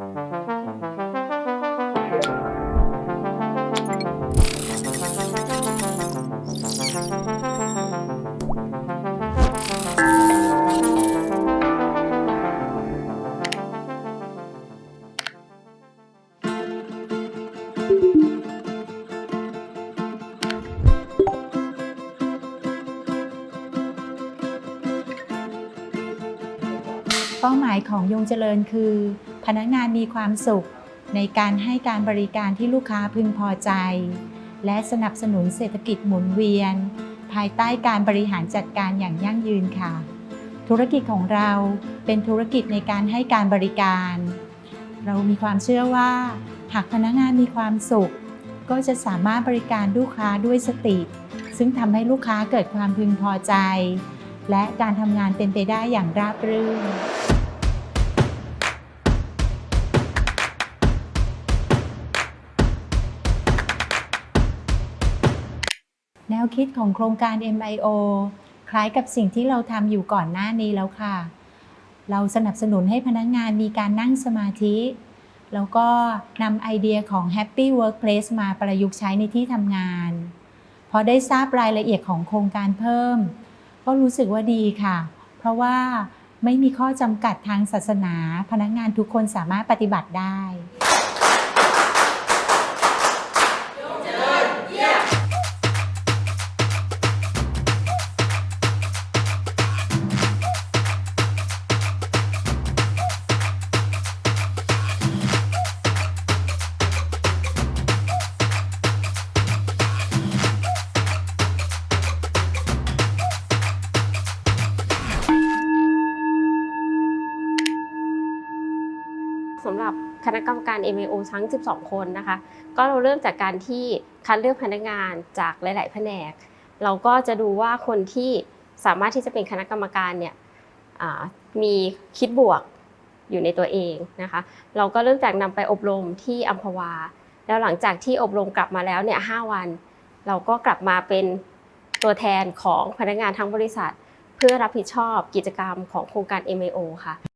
เป้าหมายของยงเจริญคือ พนักงานมีความสุข ในการให้การบริการที่ลูกค้าพึงพอใจ และสนับสนุนเศรษฐกิจหมุนเวียน ภายใต้การบริหารจัดการอย่างยั่งยืนค่ะ ธุรกิจของเราเป็นธุรกิจในการให้การบริการ เรามีความเชื่อว่า หากพนักงานมีความสุข ก็จะสามารถบริการลูกค้าด้วยสติ ซึ่งทำให้ลูกค้าเกิดความพึงพอใจ และการทำงานเป็นไปได้อย่างราบรื่น แนวคิดของโครงการ MIO คล้ายกับสิ่งที่เราทำอยู่ก่อนหน้านี้แล้วค่ะ เราสนับสนุนให้พนักงานมีการนั่งสมาธิ แล้วก็นำไอเดียของ Happy Workplace มาประยุกต์ใช้ในที่ทำงาน พอได้ทราบรายละเอียดของโครงการเพิ่ม ก็รู้สึกว่าดีค่ะ เพราะว่าไม่มีข้อจำกัดทางศาสนา พนักงานทุกคนสามารถปฏิบัติได้ สำหรับคณะกรรมการ MAO ทั้ง 12 คนนะคะ ก็เราเริ่มจากการที่คัดเลือกพนักงานจากหลาย ๆ แผนก เราก็จะดูว่าคนที่สามารถที่จะเป็นคณะกรรมการเนี่ยมีคิดบวกอยู่ในตัวเองนะคะ เราก็เริ่มจากนำไปอบรมที่อัมพวา แล้วหลังจากที่อบรมกลับมาแล้วเนี่ย5วัน เราก็กลับมาเป็นตัวแทนของพนักงานทั้งบริษัท เพื่อรับผิดชอบกิจกรรมของโครงการ MAO ค่ะ